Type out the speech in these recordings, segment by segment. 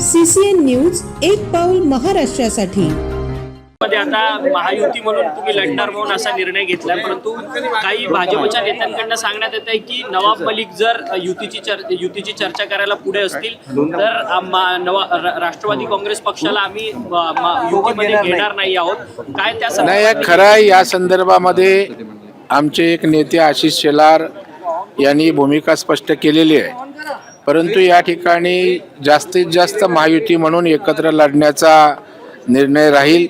CCN news एक पाऊल महाराष्ट्रासाठी. मध्ये आता महायुती म्हणून तुम्ही लढणार म्हणून असा निर्णय घेतलाय परंतु काही भाजपच्या नेत्यांकडनं सांगण्यात येत आहे की नवाब मलिक जर युतीची चर युतीची चर्चा करायला पुढे असतील तर नवा राष्ट्रवादी काँग्रेस पक्षाला आम्ही युतीमध्ये घेणार नाही आहोत. काय त्या नाही खरं आहे या संदर्भामध्ये आमचे एक नेते आशिष शेलार यांनी भूमिका स्पष्ट केलेली आहे. परंतु या ठिकाणी जास्तीत जास्त महायुती म्हणून एकत्र लढण्याचा निर्णय राहील.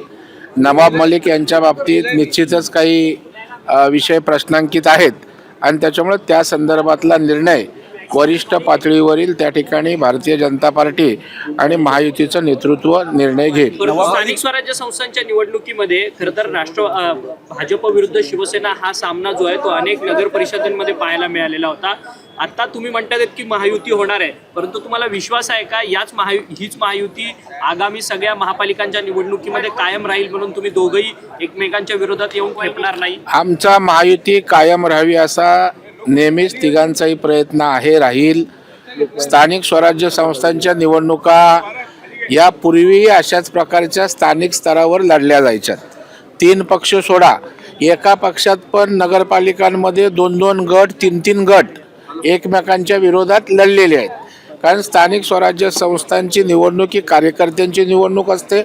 नवाब मलिक यांच्या बाबतीत निश्चितच काही विषय प्रश्नांकित आहेत. आणि त्याच्यामुळे त्या संदर्भातला निर्णय वरिष्ठ पातळीवरील त्या ठिकाणी भारतीय जनता पार्टी आणि महायुतीचं नेतृत्व निर्णय घेईल. स्थानिक स्वराज्य संस्थांच्या निवडणुकीमध्ये खरं तर राष्ट्र भाजप विरुद्ध शिवसेना हा सामना जो आहे तो अनेक नगर परिषदांमध्ये पाहायला मिळालेला होता. आता तुम्ही म्हणतात की महायुती होणार आहे. परंतु तुम्हाला विश्वास आहे का? याच महायु हीच महायुती आगामी सगळ्या महापालिकांच्या निवडणुकीमध्ये कायम राहील म्हणून तुम्ही दोघंही एकमेकांच्या विरोधात येऊन खेपणार नाही? आमचा महायुती कायम राहावी असा नेहमीच तिघांचाही प्रयत्न आहे राहील. स्थानिक स्वराज्य संस्थांच्या निवडणुका यापूर्वीही अशाच प्रकारच्या स्थानिक स्तरावर लढल्या जायच्या तीन पक्ष सोडा. एका पक्षात पण नगरपालिकांमध्ये दोन दोन गट तीन तीन गट एकमेकांच्या विरोधात लढलेले आहेत. कारण स्थानिक स्वराज्य संस्थांची निवडणूक ही कार्यकर्त्यांची निवडणूक असते.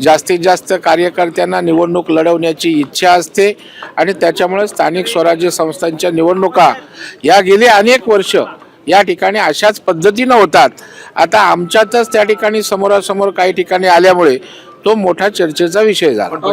जास्तीत जास्त कार्यकर्त्यांना निवडणूक लढवण्याची इच्छा असते आणि त्याच्यामुळे स्थानिक स्वराज्य संस्थांच्या निवडणुका या गेली अनेक वर्ष या ठिकाणी अशाच पद्धतीनं होतात. आता आमच्यातच त्या ठिकाणी समोरासमोर काही ठिकाणी आल्यामुळे तो मोठा चर्चेचा विषय झाला.